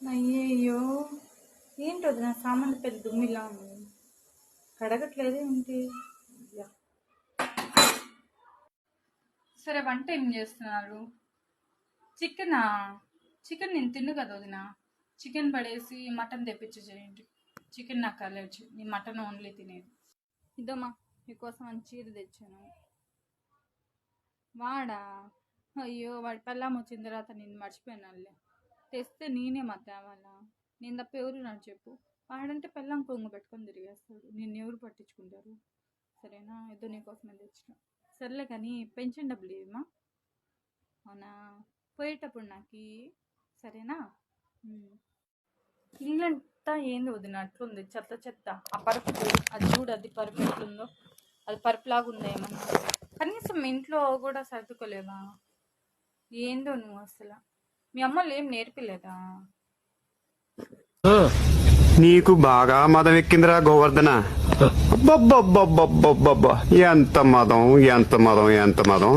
అయ్యయ్యో ఏంటి వదిన సామాన్లు పెద్ద దుమ్మిలా ఉంది కడగట్లేదు ఏంటి? సరే వంట ఏం చేస్తున్నారు? చికెనా? చికెన్ నేను తిన్ను కదా వదిన. చికెన్ పడేసి మటన్ తెప్పించి చేయండి. చికెన్ నాకు అలర్జీ. నేను మటన్ ఓన్లీ తినేది. ఇదమ్మా మీకోసం అని చీర తెచ్చాను. వాడా? అయ్యో వాడి పెళ్ళాం వచ్చిన తర్వాత నేను మర్చిపోయినానులే తెస్తే నేనే మా తేవాలా? నేను తప్ప ఎవరు నాకు చెప్పు. వాడంటే పెళ్ళాం కొంగు పెట్టుకొని తిరిగేస్తాడు. నిన్ను ఎవరు పట్టించుకుంటారు? సరేనా? ఏదో నీకోసమే తెచ్చిన. సర్లే కానీ పెన్షన్ డబ్బులు ఏమా అవునా? పోయేటప్పుడు నాకు? సరేనా? ఉమ్. ఇల్లంతా ఏంది వదిన? అట్లుంది. చెత్త చెత్త. ఆ పరుపు అది చూడు అది పరుపు ఎట్లుందో. అది పరుపులాగా ఉందా ఏమన్నా? కనీసం ఇంట్లో కూడా సర్దుకోలేవా ఏందో నువ్వు అసలు? మీ అమ్మలు ఏం నేర్పిలేదా? నీకు బాగా మదం ఎక్కిందిరా గోవర్ధన ఎంత మదం ఎంత మదం ఎంత మదం.